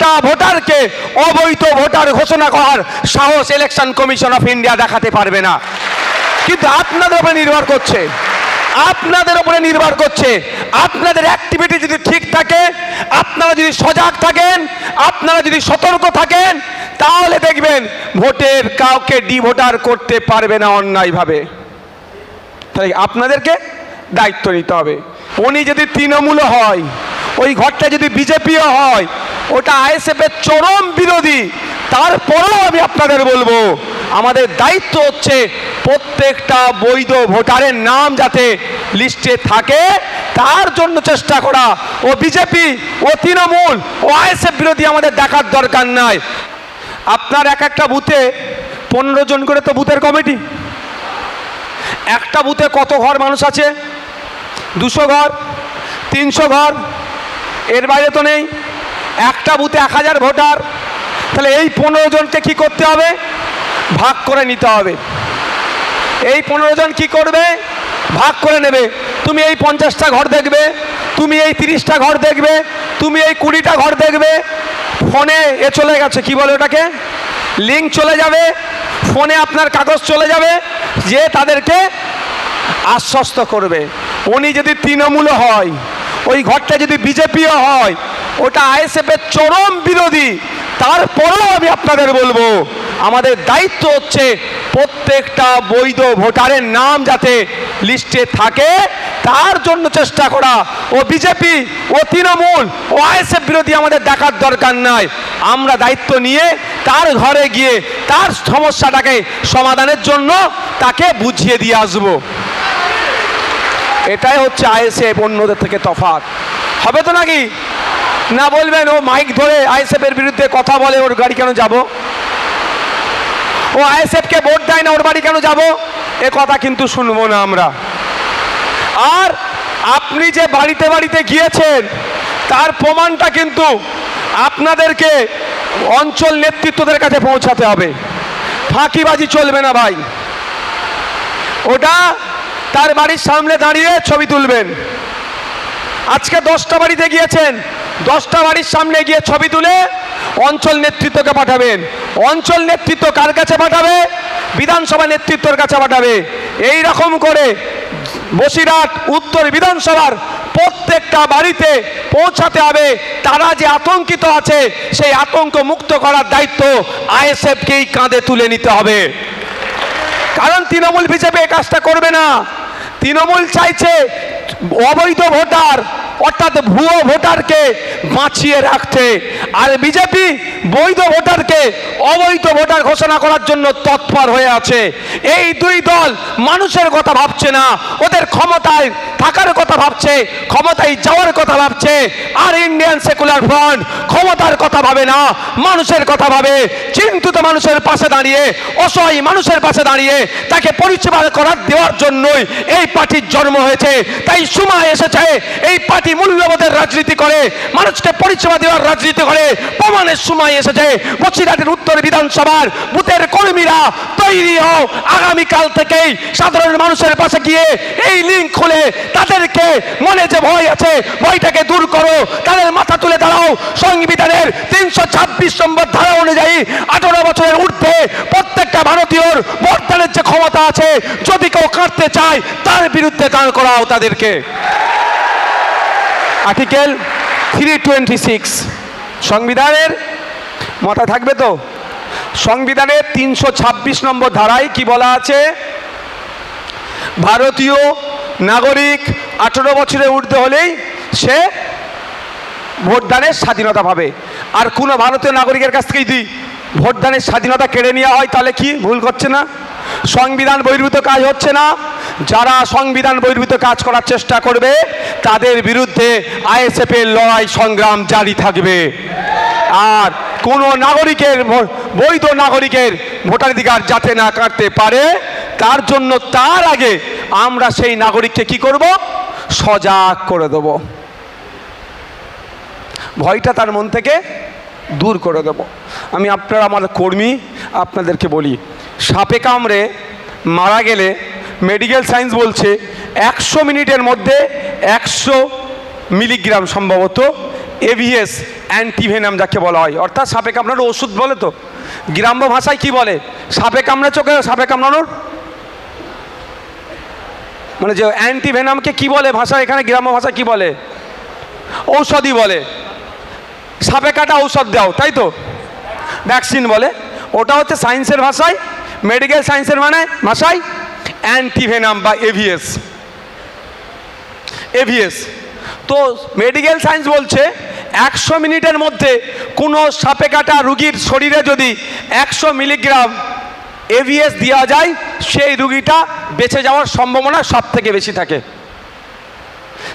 একটা ভোটারকে অবৈধ ভোটার ঘোষণা করার সাহস ইলেকশন কমিশন অফ ইন্ডিয়া দেখাতে পারবে না। কিন্তু আপনাদের উপরে নির্ভর করছে। আপনাদের উপরে নির্ভর করছে। আপনাদের অ্যাক্টিভিটি যদি ঠিক থাকে, আপনারা যদি সজাগ থাকেন, আপনারা যদি সতর্ক থাকেন, তাহলে দেখবেন ভোটের কাউকে ডি ভোটার করতে পারবে না অন্যায়ভাবে। তাই আপনাদেরকে দায়িত্ব নিতে হবে। উনি যদি তৃণমূল হয়, ওই ঘরটা যদি বিজেপিও হয় ওটা আইএসএফের চরম বিরোধী। তারপরেও আমি আপনাদের বলব, আমাদের দায়িত্ব হচ্ছে প্রত্যেকটা বৈধ ভোটারের নাম যাতে লিস্টে থাকে। তার জন্য চেষ্টা করা। ও বিজেপি, ও তৃণমূল, ও আইএসএফ বিরোধী আমাদের দেখার দরকার নাই। আপনার এক একটা বুথে পনেরো জন করে তো বুথের কমিটি। একটা বুথে কত ঘর মানুষ আছে? দুশো ঘর? তিনশো ঘর? এর বাইরে তো নেই। একটা বুথে এক হাজার ভোটার। তাহলে এই পনেরো জনকে কি করতে হবে? ভাগ করে নিতে হবে। এই পনেরো জন কি করবে? ভাগ করে নেবে। তুমি এই পঞ্চাশটা ঘর দেখবে, তুমি এই তিরিশটা ঘর দেখবে, তুমি এই কুড়িটা ঘর দেখবে। ফোনে এ চলে গেছে, কি বলে ওটাকে? লিঙ্ক চলে যাবে, ফোনে আপনার কাগজ চলে যাবে, যে তাদেরকে আশ্বস্ত করবে। উনি যদি তৃণমূল হয় ওই ঘরটা যদি বিজেপিও হয়, ওটা আইএসএফের চরম বিরোধী। তারপরেও আমি আপনাদের বলব, আমাদের দায়িত্ব হচ্ছে প্রত্যেকটা বৈধ ভোটারের নাম যাতে লিস্টে থাকে। তার জন্য চেষ্টা করা। ও বিজেপি, ও তৃণমূল, ও আইএসএফ বিরোধী আমাদের দেখার দরকার নাই। আমরা দায়িত্ব নিয়ে তার ঘরে গিয়ে তার সমস্যাটাকে সমাধানের জন্য তাকে বুঝিয়ে দিয়ে আসব। এটাই হচ্ছে আইএসএফ অন্যদের থেকে তফাৎ। হবে তো নাকি? না বলবেন, ও মাইক ধরে আইএসএফ এর বিরুদ্ধে কথা বলে, ওর গাড়ি কেন যাব? ও আইএসএফ কে ভোট দেয় না, ওর বাড়ি কেন যাব? এ কথা কিন্তু শুনব না আমরা। আর আপনি যে বাড়িতে বাড়িতে গিয়েছেন, তার প্রমাণটা কিন্তু আপনাদেরকে অঞ্চল নেতৃত্বদের কাছে পৌঁছাতে হবে। ফাঁকিবাজি চলবে না ভাই। ওটা তার বাড়ির সামনে দাঁড়িয়ে ছবি তুলবেন। আজকে দশটা বাড়িতে গিয়েছেন, দশটা বাড়ির সামনে গিয়ে ছবি তুলে অঞ্চল নেতৃত্বকে পাঠাবেন। অঞ্চল নেতৃত্ব কার কাছে পাঠাবে? বিধানসভা নেতৃত্বের কাছে পাঠাবে। এই রকম করে বসিরহাট উত্তর বিধানসভার প্রত্যেকটা বাড়িতে পৌঁছাতে হবে। তারা যে আতঙ্কিত আছে, সেই আতঙ্ক মুক্ত করার দায়িত্ব আইএসএফকেই কাঁধে তুলে নিতে হবে। কারণ তৃণমূল বিজেপি এই কাজটা করবে না। তৃণমূল চাইছে অবৈধ ভোটার। অর্থাৎ ভুয়ো ভোটারকে বাঁচিয়ে রাখতে। আর বিজেপি বৈধ ভোটারকে অবৈধ ভোটার ঘোষণা করার জন্য তৎপর হয়ে আছে। এই দুই দল মানুষের কথা ভাবছে না, ওদের ক্ষমতায় থাকার কথা ভাবছে, ক্ষমতায় যাওয়ার কথা ভাবছে, আর ইন্ডিয়ান সেকুলার ফ্রন্ট ক্ষমতার কথা ভাবে না, মানুষের কথা ভাবে। চিন্তিত মানুষের পাশে দাঁড়িয়ে, অসহায় মানুষের পাশে দাঁড়িয়ে তাকে পরিষেবা করার দেওয়ার জন্যই এই পার্টির জন্ম হয়েছে। তাই সময় এসেছে, এই পার্টি মূল্যবোধের রাজনীতি করে, মানুষকে পরিষেবা দেওয়ার রাজনীতি করে, প্রমাণের সময় এসেছে বসিরহাটের উত্তর বিধানসভার বুথের কর্মীরা তৈরি হও। আগামীকাল থেকেই সাধারণ মানুষের পাশে গিয়ে এই লিঙ্ক খুলে তাদেরকে মনে যে ভয় আছে, ভয়টাকে দূর করো। তাদের মাথা তুলে দাঁড়াও। সংবিধানের তিনশো ছাব্বিশ নম্বর ধারা অনুযায়ী আঠারো বছরের ঊর্ধ্বে প্রত্যেকটা ভারতীয়র ভোটদানের যে ক্ষমতা আছে, যদি কেউ কাটতে চায়, তার বিরুদ্ধে দাঁড় করাও তাদেরকে। আর্টিকেল থ্রি টোয়েন্টি সিক্স সংবিধানের মাথা থাকবে তো? সংবিধানের তিনশো ছাব্বিশ নম্বর ধারায় কি বলা আছে? ভারতীয় নাগরিক আঠেরো বছরে উঠতে হলেই সে ভোটদানের স্বাধীনতা পাবে। আর কোনো ভারতীয় নাগরিকের কাছ থেকে যদি ভোটদানের স্বাধীনতা কেড়ে নেওয়া হয়, তাহলে কি ভুল করছে না? সংবিধান বহির্ভূত কাজ হচ্ছে না। যারা সংবিধান বহির্ভূত কাজ করার চেষ্টা করবে, তাদের বিরুদ্ধে আইএসএফ এর লড়াই সংগ্রাম জারি থাকবে। আর কোনো নাগরিকের বৈধ নাগরিকের ভোটাধিকার যাতে না কাটতে পারে, তার জন্য তার আগে আমরা সেই নাগরিককে কি করব? সজাগ করে দেব। ভয়টা তার মন থেকে দূর করে দেব। আমি আপনারা, আমার কর্মী আপনাদেরকে বলি, সাপে কামড়ে মারা গেলে মেডিকেল সায়েন্স বলছে, একশো মিনিটের মধ্যে একশো মিলিগ্রাম সম্ভবত এভিএস অ্যান্টিভেনাম যাকে বলা হয়। অর্থাৎ সাপে কামড়ানোর ওষুধ বলে তো। গ্রাম্য ভাষায় কি বলে? সাপে কামড়ে চোখে, সাপে কামড়ানোর? মানে যে অ্যান্টিভেনামকে কি বলে ভাষা? এখানে গ্রাম্য ভাষা কি বলে? ঔষধই বলে। সাপে কাটা ঔষধ দাও, তাই তো? ভ্যাকসিন বলে। ওটা হচ্ছে সায়েন্সের ভাষায় মেডিকেল সায়েন্সের মানে ভাষায় অ্যান্টিভেনাম বা এভিএস এভিএস তো মেডিকেল সায়েন্স বলছে, একশো মিনিটের মধ্যে কোনো সাপে কাটা রুগীর শরীরে যদি একশো মিলিগ্রাম এভিএস দেওয়া যায়, সেই রুগীটা বেঁচে যাওয়ার সম্ভাবনা সব থেকে বেশি থাকে।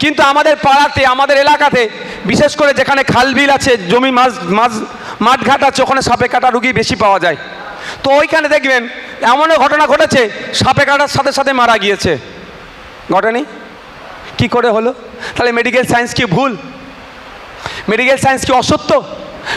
কিন্তু আমাদের পাড়াতে, আমাদের এলাকাতে, বিশেষ করে যেখানে খালবিল আছে, জমি মাছ মাছ, মাঠঘাট আছে, ওখানে সাপে কাটা রুগী বেশি পাওয়া যায়। তো ওইখানে দেখবেন এমনও ঘটনা ঘটেছে, সাপে কাটার সাথে সাথে মারা গিয়েছে। ঘটেনি? কি করে হলো? তাহলে মেডিকেল সায়েন্স কি ভুল? মেডিকেল সায়েন্স কি অসত্য?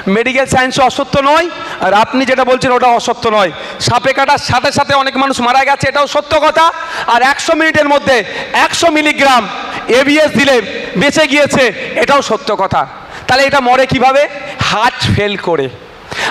মেডিকেল সায়েন্স অসত্য নয়, আর আপনি যেটা বলছেন ওটা অসত্য নয়। সাপে কাটার সাথে সাথে অনেক মানুষ মারা গেছে, এটাও সত্য কথা। আর একশো মিনিটের মধ্যে একশো মিলিগ্রাম এবিএস দিলে বেঁচে গিয়েছে, এটাও সত্য কথা। তাহলে এটা মরে কীভাবে? হার্ট ফেল করে।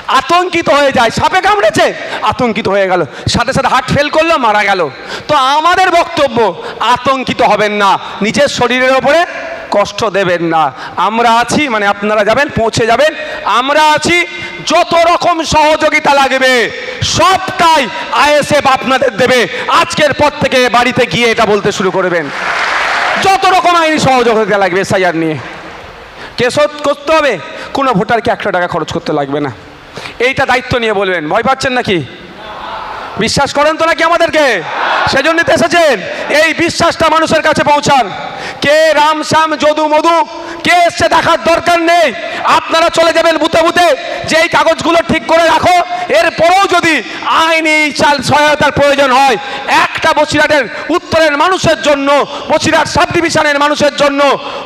আতঙ্কিত হয়ে যায়, সাপে কামড়েছে, আতঙ্কিত হয়ে গেল। সাথে সাথে হার্ট ফেল করল, মারা গেল। তো আমাদের বক্তব্য, আতঙ্কিত হবেন না, নিজের শরীরের ওপরে কষ্ট দেবেন না। আমরা আছি মানে আপনারা যাবেন, পৌঁছে যাবেন। আমরা আছি, যত রকম সহযোগিতা লাগবে, সবটাই আইএসএফ আপনাদের দেবে। আজকের পর থেকে বাড়িতে গিয়ে এটা বলতে শুরু করবেন। যত রকম আইনি সহযোগিতা লাগবে এসআইআর নিয়ে। কেসত করতে হবে, কোনো ভোটারকে একটা টাকা খরচ করতে লাগবে না। এইটা দায়িত্ব নিয়ে বলবেন। ভয় পাচ্ছেন নাকি? বিশ্বাস করেন তো নাকি আমাদেরকে? সেজন্য তো এসেছেন। এই বিশ্বাসটা মানুষের কাছে পৌঁছান। কে রাম শ্যাম যদু মধু, কে এসছে দেখার দরকার নেই। আপনারা চলে যাবেন বুতে বুতে যে কাগজগুলো ঠিক করে রাখো। এরপরেও যদি আইনি চাল সহায়তার প্রয়োজন হয়, একটা বসিরহাটের উত্তরের মানুষের জন্য, বসিরহাট সাব ডিভিশনের মানুষের জন্য,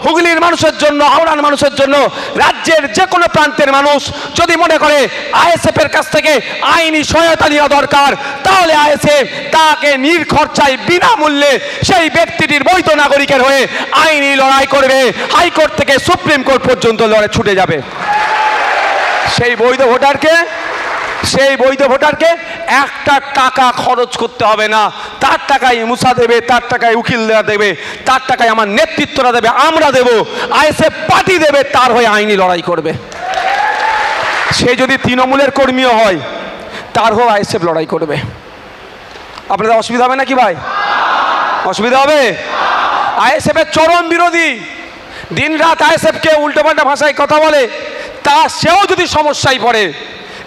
হুগলির মানুষের জন্য, হাওড়ার মানুষের জন্য, রাজ্যের যে কোনো প্রান্তের মানুষ যদি মনে করে আইএসএফ এর কাছ থেকে আইনি সহায়তা নেওয়া দরকার, তাহলে আইএসএফ তাকে নির্খরচায় বিনামূল্যে সেই ব্যক্তিটির বৈধ নাগরিকের হয়ে আইনি লড়াই করবে। হাইকোর্ট থেকে সুপ্রিম কোর্ট পর্যন্ত লড়ে ছুটে যাবে। সেই বৈধ ভোটারকে, সেই বৈধ ভোটারকে একটা টাকা খরচ করতে হবে না। তার টাকায় মুসা দেবে, তার টাকায় উকিলরা দেবে, তার টাকায় আমার নেতৃত্বরা দেবে, আমরা দেব। আইএসএফ পার্টি দেবে, তার হয়ে আইনি লড়াই করবে। সে যদি তৃণমূলের কর্মীও হয়, তার হয়ে আইএসএফ লড়াই করবে। আপনাদের অসুবিধা হবে নাকি ভাই? অসুবিধা হবে? আইএসএফের চরম বিরোধী দিন রাত আইএসএফকে উল্টোপাল্টা ভাষায় কথা বলে, তা সেও যদি সমস্যায় পড়ে,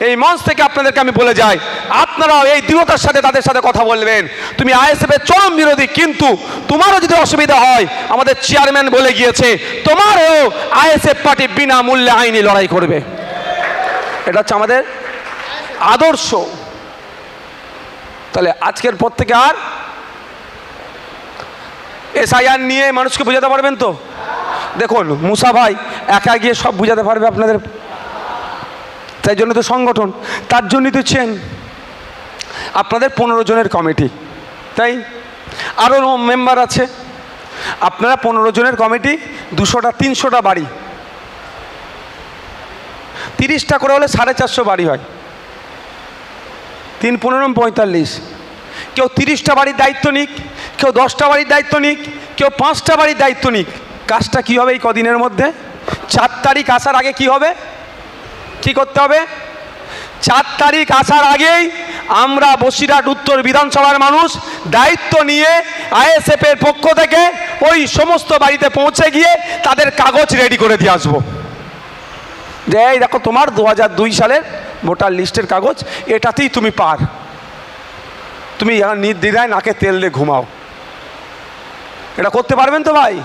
এই মঞ্চ থেকে আপনাদেরকে আমি বলে যাই, আপনারাও এই দৃঢ়তার সাথে তাদের সাথে কথা বলবেন। তুমি আইএসএফের চরম বিরোধী, কিন্তু তোমারও যদি অসুবিধা হয়, আমাদের চেয়ারম্যান বলে গিয়েছে, তোমারও আইএসএফ পার্টি বিনামূল্যে আইনি লড়াই করবে। এটা হচ্ছে আমাদের আদর্শ। তাহলে আজকের পর থেকে আর এসআইআর নিয়ে মানুষকে বোঝাতে পারবেন তো? দেখুন, মুসা ভাই একা গিয়ে সব বোঝাতে পারবে আপনাদের। তাই জন্য তো সংগঠন, তার জন্যই তো চেন আপনাদের পনেরো জনের কমিটি তাই? আরও মেম্বার আছে। আপনারা পনেরো জনের কমিটি দুশোটা, তিনশোটা বাড়ি। তিরিশটা করে হলে সাড়ে চারশো বাড়ি হয়। তিন পনেরো, পঁয়তাল্লিশ। কেউ তিরিশটা বাড়ির দায়িত্ব নিক, কেউ দশটা বাড়ির দায়িত্ব নিক, কেউ পাঁচটা বাড়ির দায়িত্ব নিক। কাজটা কী হবে এই কদিনের মধ্যে? চার তারিখ আসার আগে কি হবে? কি করতে হবে? চার তারিখ আসার আগেই আমরা বসিরহাট উত্তর বিধানসভার মানুষ দায়িত্ব নিয়ে আইএসএফ এর পক্ষ থেকে ওই সমস্ত বাড়িতে পৌঁছে গিয়ে তাদের কাগজ রেডি করে দিয়ে আসব। যে এই দেখো তোমার দু হাজার দুই সালের ভোটার লিস্টের কাগজ, এটাতেই তুমি পার। তুমি নির্দ্বিধায় নাকে তেল দিয়ে ঘুমাও। এটা করতে পারবেন তো ভাই?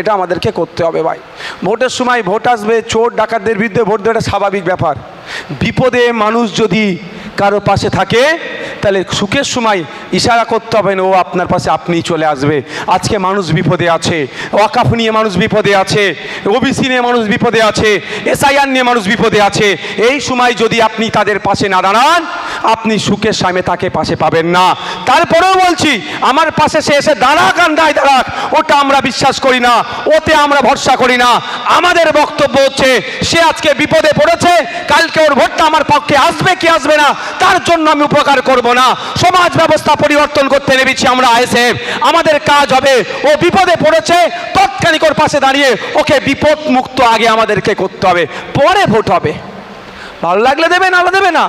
এটা আমাদেরকে করতে হবে ভাই। ভোটের সময় ভোট আসবে, চোর ডাকাতদের বিরুদ্ধে ভোট দেওয়া স্বাভাবিক ব্যাপার। বিপদে মানুষ যদি কারও পাশে থাকে, তাহলে সুখের সময় ইশারা করতে হবে না, ও আপনার পাশে আপনিই চলে আসবে। আজকে মানুষ বিপদে আছে, ওয়াকাফ নিয়ে মানুষ বিপদে আছে, ওবিসি নিয়ে মানুষ বিপদে আছে, এসআইআর নিয়ে মানুষ বিপদে আছে। এই সময় যদি আপনি তাদের পাশে না দাঁড়ান আপনি সুখের সামনে তাকে পাশে পাবেন না। তারপরেও বলছি, আমার পাশে সে এসে দাঁড়াক আর নাই দাঁড়াক। ওটা আমরা বিশ্বাস করি না, ওতে আমরা ভরসা করি না। আমাদের বক্তব্য হচ্ছে, সে আজকে বিপদে পড়েছে, কালকে ওর ভোটটা আমার পক্ষে আসবে কি আসবে না, তার জন্য আমি উপকার করব না। সমাজ ব্যবস্থা পরিবর্তন করতে নেমেছি আমরা, আইএসএফ। আমাদের কাজ হবে, ও বিপদে পড়েছে, তৎক্ষণিক ওর পাশে দাঁড়িয়ে ওকে বিপদ মুক্ত আগে আমাদেরকে করতে হবে, পরে ভোট হবে। ভালো লাগলে দেবে না দেবে না?